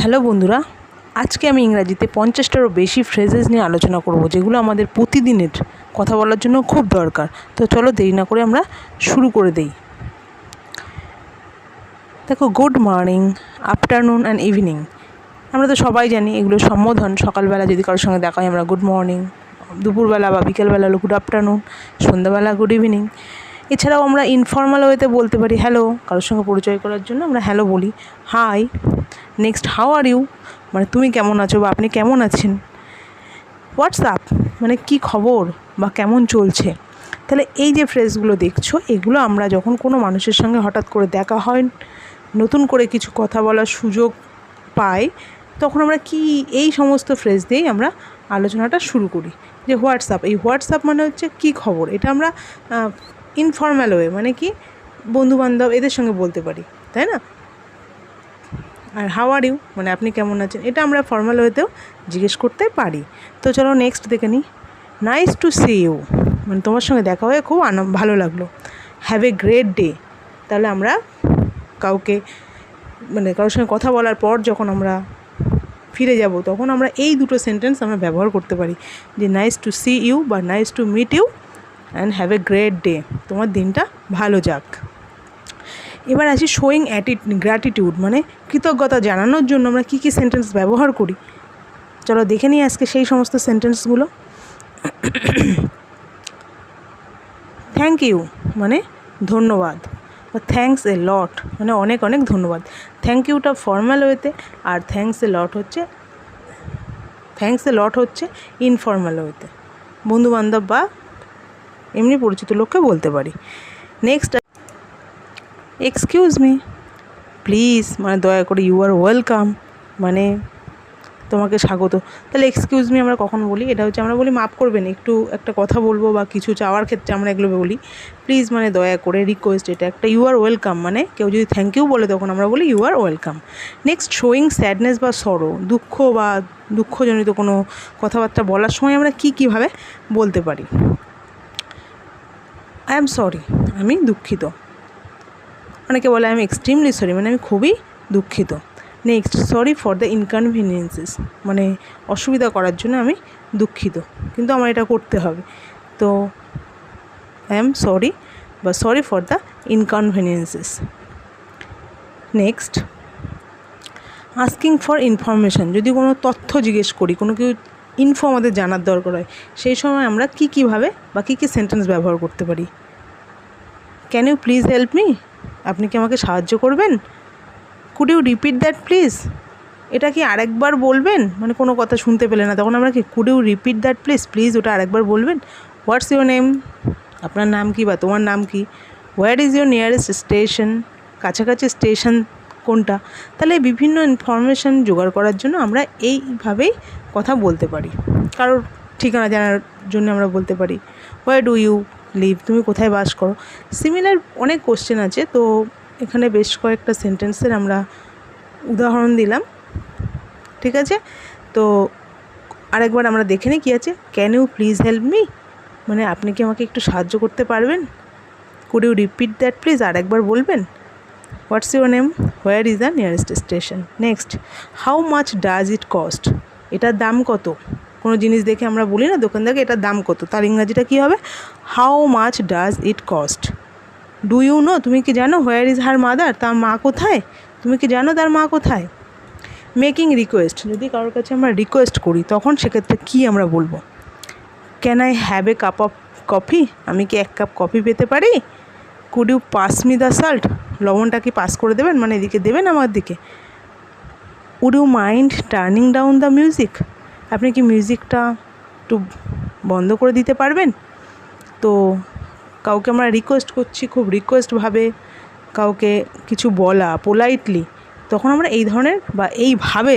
Hello বন্ধুরা, আজকে আমি ইংরাজিতে পঞ্চাশটারও বেশি ফ্রেজেস নিয়ে আলোচনা করব, যেগুলো আমাদের প্রতিদিনের কথা বলার জন্য খুব দরকার। তো চলো দেরি না করে আমরা শুরু করে দেই। দেখো good morning afternoon and evening আমরা তো সবাই জানি এগুলো সম্বোধন। সকালবেলা যদি কারোর সঙ্গে দেখা হয়, আমরা গুড মর্নিং দুপুরবেলা বা বিকেলবেলা হলো গুড আফটারনুন সন্ধ্যাবেলা গুড ইভিনিং এছাড়াও আমরা ইনফর্মাল ওয়েতে বলতে পারি হ্যালো কারোর সঙ্গে পরিচয় করার জন্য আমরা হ্যালো বলি। Hi next how are you মানে তুমি কেমন আছো বা আপনি কেমন আছেন? হোয়াটসঅ্যাপ মানে কি খবর বা কেমন চলছে? তাহলে এই যে ফ্রেজগুলো দেখছ, এগুলো আমরা যখন কোনো মানুষের সঙ্গে হঠাৎ করে দেখা হয়, নতুন করে কিছু কথা বলার সুযোগ পাই, তখন আমরা কি এই সমস্ত ফ্রেজ দিয়েই আমরা আলোচনাটা শুরু করি। যে হোয়াটসঅ্যাপ এই হোয়াটসঅ্যাপ মানে হচ্ছে কি খবর? এটা আমরা ইনফর্ম্যাল ওয়ে মানে কি বন্ধুবান্ধব এদের সঙ্গে বলতে পারি, তাই না? আর হাও আর ইউ মানে আপনি কেমন আছেন? এটা আমরা ফর্মাল ওয়েতেও জিজ্ঞেস করতে পারি। তো চলো নেক্সট দেখে নিই। নাইস টু সি ইউ মানে তোমার সঙ্গে দেখা হয়ে খুব আন ভালো লাগল। হ্যাভ এ গ্রেট ডে তাহলে আমরা কাউকে মানে কারোর সঙ্গে কথা বলার পর যখন আমরা ফিরে যাব, তখন আমরা এই দুটো সেন্টেন্স আমরা ব্যবহার করতে পারি। যে নাইস টু সি ইউ বা nice to meet you and have a great day তোমার দিনটা ভালো যাক। এবার আসি শোয়িং অ্যাটি গ্র্যাটিটিউড মানে কৃতজ্ঞতা জানানোর জন্য আমরা কী কী সেন্টেন্স ব্যবহার করি? চলো দেখে নিই আজকে সেই সমস্ত সেন্টেন্সগুলো থ্যাংক ইউ মানে ধন্যবাদ। বা থ্যাংকস এ লট মানে অনেক অনেক ধন্যবাদ। থ্যাংক ইউটা ফর্মাল ওয়েতে আর থ্যাংকস এ লট হচ্ছে থ্যাংকস এ লট হচ্ছে ইনফর্মাল ওয়েতে বন্ধুবান্ধব বা এমনি পরিচিত লোককে বলতে পারি। নেক্সট এক্সকিউজ মি প্লিজ মানে দয়া করে ইউ আর ওয়েলকাম মানে তোমাকে স্বাগত। তাহলে এক্সকিউজ মি আমরা কখন বলি? এটা হচ্ছে আমরা বলি মাফ করবেন, একটু একটা কথা বলব বা কিছু চাওয়ার ক্ষেত্রে আমরা এগুলো বলি। প্লিজ মানে দয়া করে রিকোয়েস্ট এটা। একটা ইউ আর ওয়েলকাম মানে কেউ যদি থ্যাংক ইউ বলে তখন আমরা বলি you are welcome next showing sadness বা সরো দুঃখ বা দুঃখজনিত কোনো কথাবার্তা বলার সময় আমরা কী কীভাবে বলতে পারি? আই এম সরি আমি দুঃখিত। অনেকে বলে আমি এক্সট্রিমলি সরি মানে আমি খুবই দুঃখিত। Next sorry for the inconveniences মানে অসুবিধা করার জন্য আমি দুঃখিত। কিন্তু আমার এটা করতে হবে। তো আই এম সরি বা sorry for the inconveniences next asking for information যদি কোনো তথ্য জিজ্ঞেস করি, কোনো কেউ ইনফো আমাদের জানার দরকার হয়, সেই সময় আমরা কী কীভাবে বা কী কী সেন্টেন্স ব্যবহার করতে পারি? Can you please help me আপনি কি আমাকে সাহায্য করবেন? Could you repeat that please এটা কি আরেকবার বলবেন? মানে কোনো কথা শুনতে পেলে না। তখন আমরা কি could you repeat that please please ওটা আরেকবার বলবেন? হোয়াটস ইউর নেম আপনার নাম কি বা তোমার নাম কি? Where is your nearest station কাছাকাছি স্টেশন কোনটা? তাহলে বিভিন্ন ইনফরমেশান জোগাড় করার জন্য আমরা এইভাবেই কথা বলতে পারি। কারোর ঠিকানা জানার জন্য আমরা বলতে পারি। হোয়ার ডু ইউ লিভ তুমি কোথায় বাস করো? সিমিলার অনেক কোশ্চেন আছে, তো এখানে বেশ কয়েকটা সেন্টেন্সের আমরা উদাহরণ দিলাম, ঠিক আছে? তো আরেকবার আমরা দেখে নিই কী আছে। Can you please help me মানে আপনি কি আমাকে একটু সাহায্য করতে পারবেন? Could you repeat that please আরেকবার বলবেন? What's your name where is the nearest station next how much does it cost এটার দাম কত? কোনো জিনিস দেখে আমরা বলি না, দোকানদারকে এটার দাম কত? তার ইংরাজিটা কী হবে? How much does it cost do you know তুমি কি জানো? হোয়ার ইজ হার মাদার তার মা কোথায়? তুমি কি জানো তার মা কোথায়? মেকিং রিকোয়েস্ট যদি কারোর কাছে আমরা রিকোয়েস্ট করি, তখন সেক্ষেত্রে কী আমরা বলব? Can I have a cup of coffee আমি কি এক কাপ কফি পেতে পারি? Could you pass me the salt লবণটা কি পাস করে দেবেন? মানে এদিকে দেবেন আমার দিকে? Would you mind turning down the music আপনি কি মিউজিকটা একটু বন্ধ করে দিতে পারবেন? তো কাউকে আমরা রিকোয়েস্ট করছি, খুব রিকোয়েস্টভাবে কাউকে কিছু বলা পোলাইটলি তখন আমরা এই ধরনের বা এইভাবে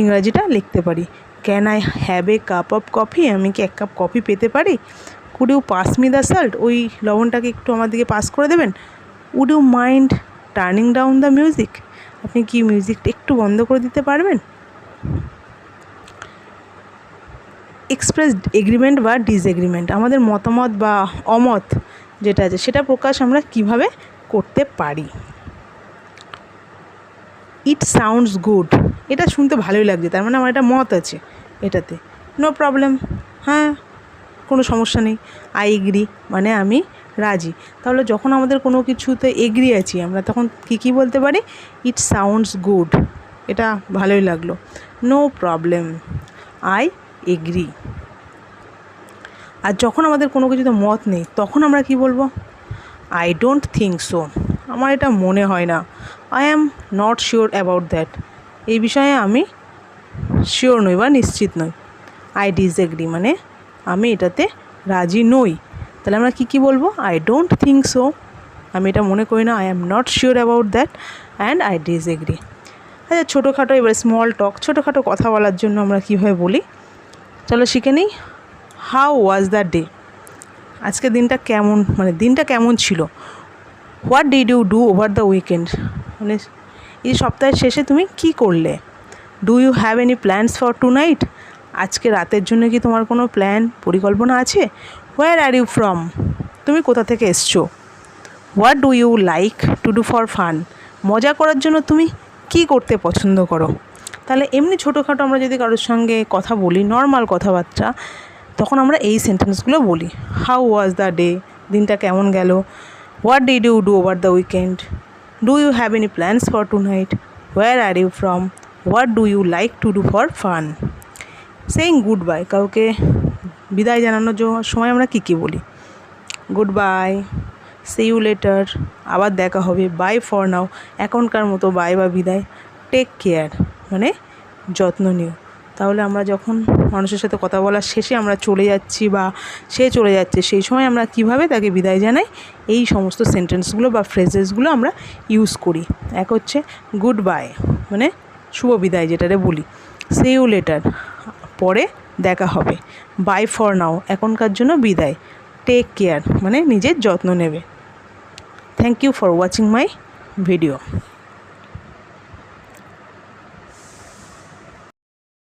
ইংরাজিটা লিখতে পারি। Can I have a cup of coffee আমি কি এক কাপ কফি পেতে পারি? Would you pass me the salt ওই লবণটাকে একটু আমার দিকে পাস করে দেবেন? Would you mind turning down the music আপনি কি মিউজিকটা একটু বন্ধ করে দিতে পারবেন? এক্সপ্রেস এগ্রিমেন্ট বা ডিসএগ্রিমেন্ট আমাদের মতামত বা অমত যেটা আছে, সেটা প্রকাশ আমরা কীভাবে করতে পারি? ইট সাউন্ডস গুড এটা শুনতে ভালোই লাগছে, তার মানে আমার এটা মত আছে এটাতে। নো প্রবলেম হ্যাঁ কোনো সমস্যা নেই। আই এগ্রি মানে আমি রাজি। তাহলে যখন আমাদের কোনো কিছুতে এগ্রি আছি, আমরা তখন কী কী বলতে পারি? ইট সাউন্ডস গুড এটা ভালোই লাগল। নো প্রবলেম আই এগ্রি আর যখন আমাদের কোনো কিছুতে মত নেই, তখন আমরা কি বলব? আই ডোন্ট থিঙ্ক সো আমার এটা মনে হয় না। I am not sure about that এই বিষয়ে আমি শিওর নই বা নিশ্চিত নই। আই ডিসএগ্রি মানে আমি এটাতে রাজি নই। তাহলে আমরা কী কী বলব? আই ডোন্ট থিঙ্ক সো আমি এটা মনে করি না। I am not sure about that and I disagree আচ্ছা ছোটোখাটো এবার স্মল টক ছোটোখাটো কথা বলার জন্য আমরা কীভাবে বলি? চলো শিখে নিই। হাউ ওয়াজ দ্য ডে আজকে দিনটা কেমন মানে দিনটা কেমন ছিল? What did you do over the weekend মানে এই সপ্তাহের শেষে তুমি কি করলে? Do you have any plans for tonight আজকে রাতের জন্য কি তোমার কোনো প্ল্যান পরিকল্পনা আছে? হোয়ার আর ইউ ফ্রম তুমি কোথা থেকে এসছো? What do you like to do for fun মজা করার জন্য তুমি কি করতে পছন্দ করো? তাহলে এমনি ছোটোখাটো আমরা যদি কারোর সঙ্গে কথা বলি নর্মাল কথাবার্তা, তখন আমরা এই সেন্টেন্সগুলো বলি। হাউ ওয়াজ দ্য ডে দিনটা কেমন গেল? What did you do over the weekend do you have any plans for tonight where are you from what do you like to do for fun saying goodbye কাউকে বিদায় জানানোর জ- সময় আমরা কী কী বলি? Goodbye see you later আবার দেখা হবে বাই ফর নাও এখনকার মতো বাই বা বিদায় টেক কেয়ার মানে যত্ন নিও। তাহলে আমরা যখন মানুষের সাথে কথা বলার শেষে আমরা চলে যাচ্ছি বা সে চলে যাচ্ছে, সেই সময় আমরা কীভাবে তাকে বিদায় জানাই? এই সমস্ত সেন্টেন্সগুলো বা ফ্রেজেসগুলো আমরা ইউজ করি। এক হচ্ছে গুড বাই মানে শুভ বিদায় যেটারে বলি। সি ইউ লেটার পরে দেখা হবে। বাই ফর নাও এখনকার জন্য বিদায়। টেক কেয়ার মানে নিজের যত্ন নেবে। Thank you for watching my video